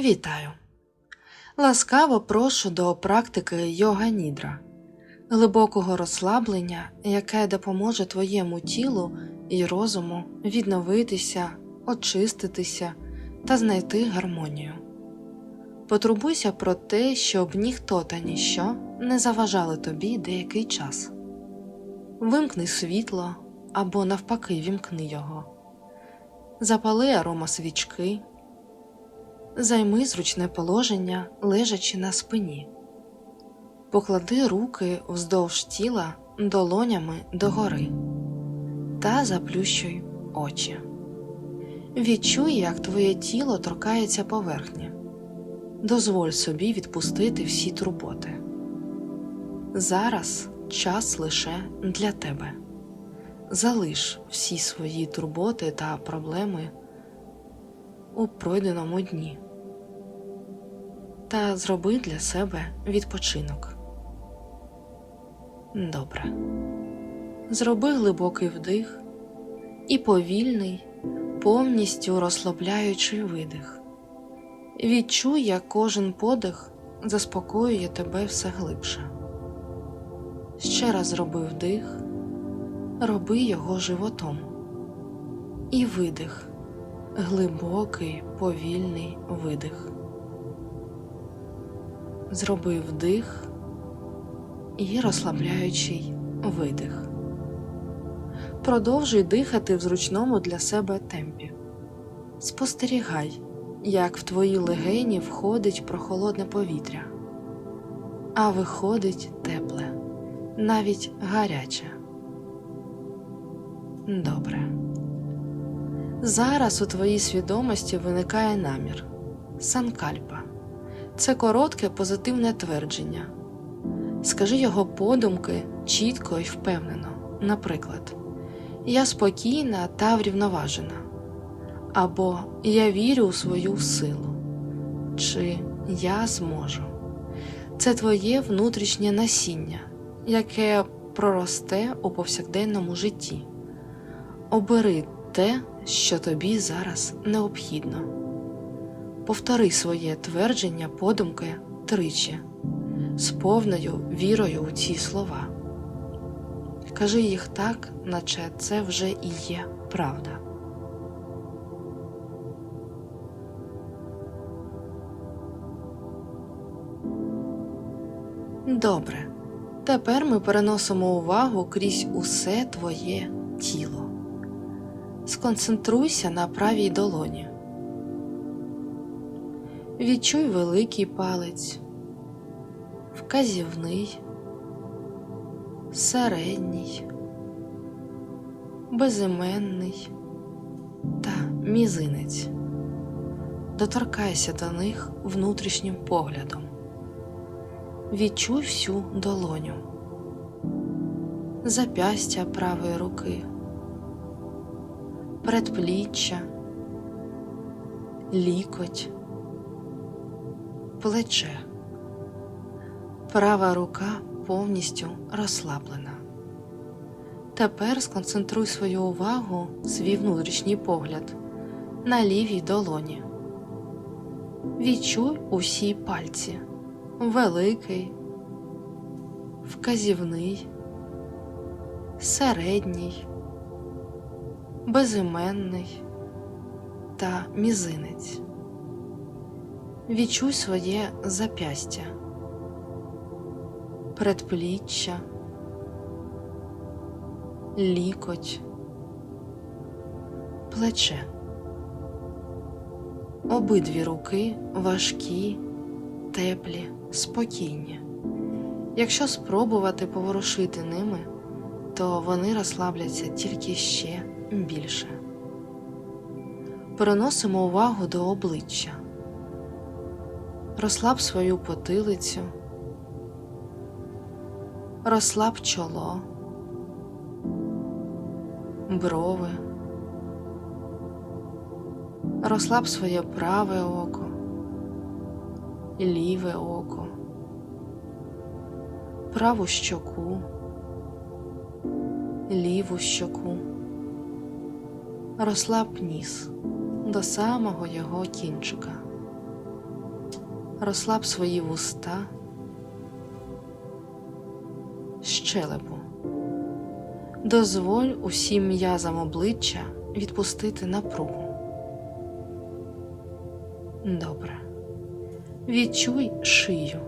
Вітаю! Ласкаво прошу до практики йога нідра, глибокого розслаблення, яке допоможе твоєму тілу і розуму відновитися, очиститися та знайти гармонію. Потурбуйся про те, щоб ніхто та ніщо не заважали тобі деякий час. Вимкни світло або навпаки вімкни його. Запали аромасвічки. Займи зручне положення, лежачи на спині. Поклади руки вздовж тіла долонями догори та заплющуй очі. Відчуй, як твоє тіло торкається поверхні. Дозволь собі відпустити всі турботи. Зараз час лише для тебе. Залиш всі свої турботи та проблеми у пройденому дні та зроби для себе відпочинок. Добре. Зроби глибокий вдих і повільний, повністю розслабляючий видих. Відчуй, як кожен подих заспокоює тебе все глибше. Ще раз зроби вдих, роби його животом. І видих, глибокий, повільний видих. Зроби вдих і розслабляючий видих. Продовжуй дихати в зручному для себе темпі. Спостерігай, як в твої легені входить прохолодне повітря, а виходить тепле, навіть гаряче. Добре. Зараз у твоїй свідомості виникає намір санкальпа. Це коротке позитивне твердження. Скажи його подумки чітко і впевнено. Наприклад, Я спокійна та врівноважена. Або Я вірю у свою силу. Чи Я зможу. Це твоє внутрішнє насіння, яке проросте у повсякденному житті. Обери те, що тобі зараз необхідно. Повтори своє твердження подумки тричі, з повною вірою у ці слова. Кажи їх так, наче це вже і є правда. Добре. Тепер ми переносимо увагу крізь усе твоє тіло. Сконцентруйся на правій долоні. Відчуй великий палець, вказівний, середній, безіменний. Та мізинець. Доторкайся до них внутрішнім поглядом. Відчуй всю долоню, запястя правої руки, предпліччя, лікоть плече. Права рука повністю розслаблена. Тепер сконцентруй свою увагу, свій внутрішній погляд на лівій долоні. Відчуй усі пальці великий, вказівний, середній, безіменний та мізинець. Відчуй своє запястя, предпліччя, лікоть, плече. Обидві руки важкі, теплі, спокійні. Якщо спробувати поворушити ними, то вони розслабляться тільки ще більше. Переносимо увагу до обличчя. Розслаб свою потилицю, розслаб чоло, брови, розслаб своє праве око, ліве око, праву щоку, ліву щоку, розслаб ніс до самого його кінчика. Розслаб свої вуста, щелепу. Дозволь усім м'язам обличчя відпустити напругу. Добре. Відчуй шию,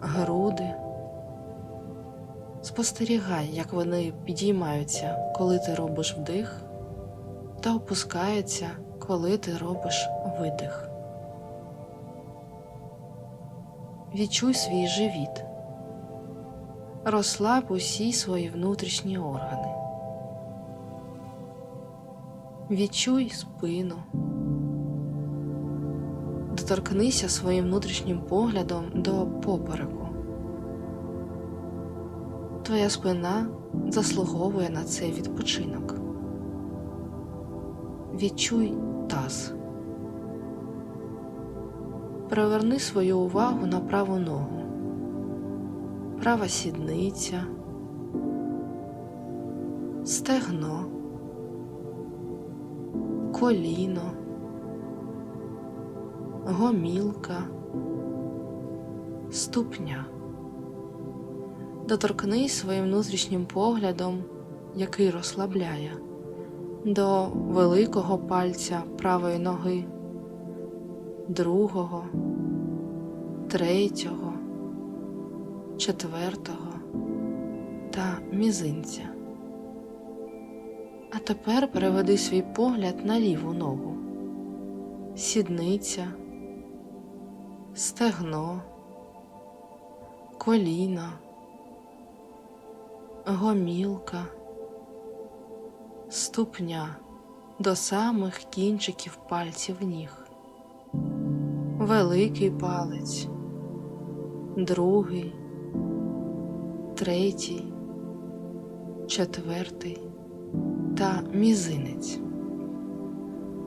груди. Спостерігай, як вони підіймаються, коли ти робиш вдих, та опускаються, коли ти робиш видих. Відчуй свій живіт. Розслаб усі свої внутрішні органи. Відчуй спину. Доторкнися своїм внутрішнім поглядом до попереку. Твоя спина заслуговує на цей відпочинок. Відчуй таз. Приверни свою увагу на праву ногу, права сідниця, стегно, коліно, гомілка, ступня. Доторкнись своїм внутрішнім поглядом, який розслабляє, до великого пальця правої ноги, другого, третього, четвертого та мізинця. А тепер переведи свій погляд на ліву ногу, сідниця, стегно, коліна гомілка, ступня до самих кінчиків пальців ніг, великий палець, другий, третій, четвертий та мізинець.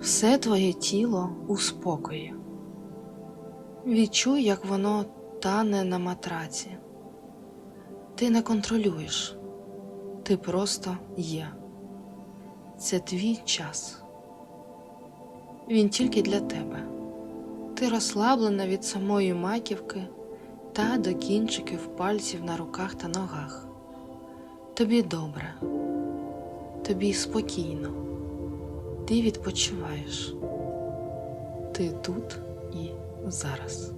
Все твоє тіло у спокої. Відчуй, як воно тане на матраці. Ти не контролюєш. Ти просто є. Це твій час. Він тільки для тебе. Ти розслаблена від самої маківки та до кінчиків пальців на руках та ногах. Тобі добре, тобі спокійно. Ти відпочиваєш. Ти тут і зараз.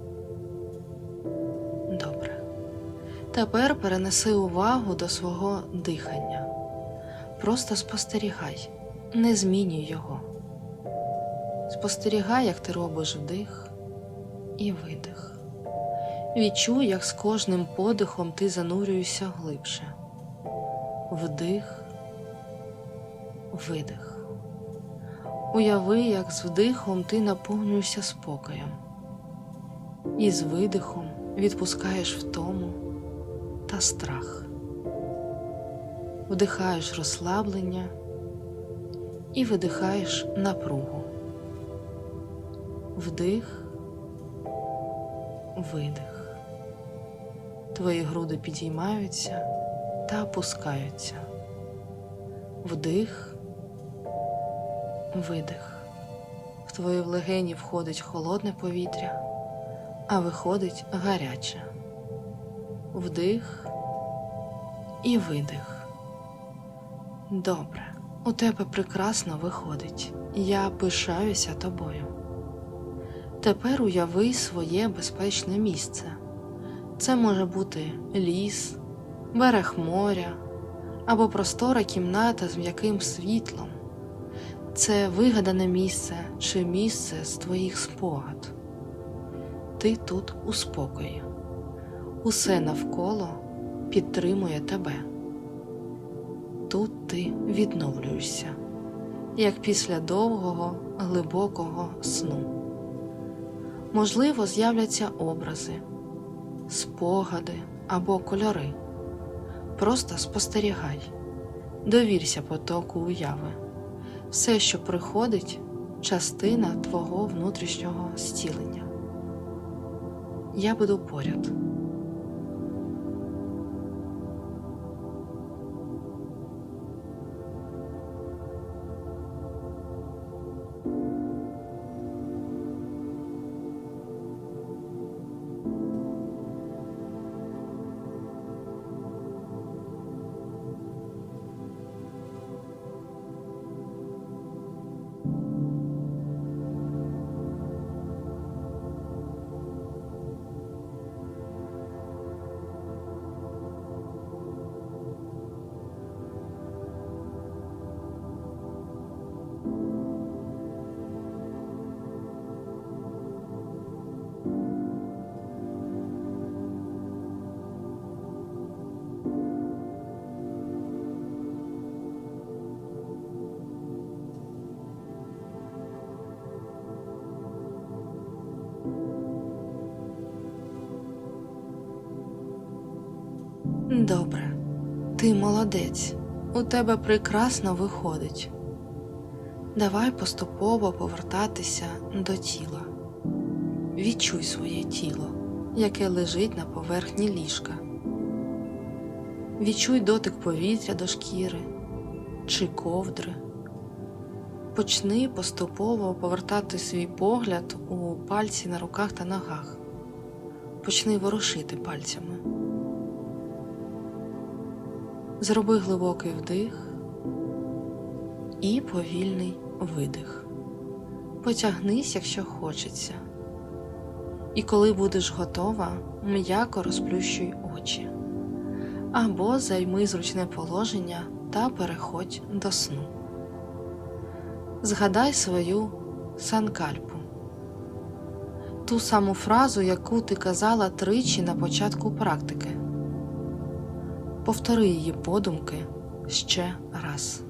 Добре. Тепер перенеси увагу до свого дихання. Просто спостерігай, не змінюй його. Спостерігай, як ти робиш вдих і видих. Відчуй, як з кожним подихом ти занурюєшся глибше. Вдих, видих. Уяви, як з вдихом ти наповнюєшся спокоєм, і з видихом відпускаєш втому та страх. Вдихаєш розслаблення і видихаєш напругу. Вдих, видих. Твої груди підіймаються та опускаються. Вдих, видих. В твої легені входить холодне повітря, а виходить гаряче. Вдих і видих. Добре, у тебе прекрасно виходить. Я пишаюся тобою. Тепер уяви своє безпечне місце. Це може бути ліс, берег моря або простора кімната з м'яким світлом. Це вигадане місце чи місце з твоїх спогад. Ти тут у спокої. Усе навколо підтримує тебе. Тут ти відновлюєшся, як після довгого, глибокого сну. Можливо, з'являться образи, спогади або кольори. Просто спостерігай, довірся потоку уяви. Все, що приходить, частина твого внутрішнього зцілення. Я буду поряд. Добре, ти молодець, у тебе прекрасно виходить. Давай поступово повертатися до тіла. Відчуй своє тіло, яке лежить на поверхні ліжка. Відчуй дотик повітря до шкіри чи ковдри. Почни поступово повертати свій погляд у пальці на руках та ногах. Почни ворушити пальцями. Зроби глибокий вдих і повільний видих. Потягнись, якщо хочеться. І коли будеш готова, м'яко розплющуй очі або займи зручне положення та переходь до сну. Згадай свою санкальпу, ту саму фразу, яку ти казала тричі на початку практики. Повтори її подумки ще раз.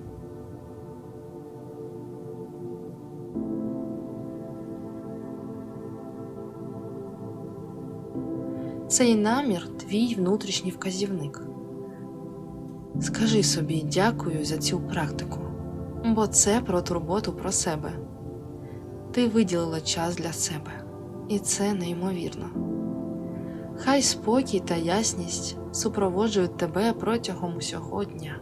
Цей намір твій внутрішній вказівник. Скажи собі дякую за цю практику, бо це про турботу про себе. Ти виділила час для себе, і це неймовірно. Хай спокій та ясність супроводжують тебе протягом усього дня.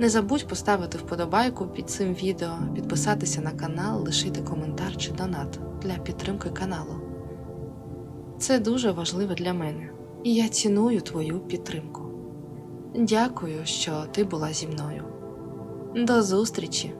Не забудь поставити вподобайку під цим відео, підписатися на канал, лишити коментар чи донат для підтримки каналу. Це дуже важливо для мене, і я ціную твою підтримку. Дякую, що ти була зі мною. До зустрічі!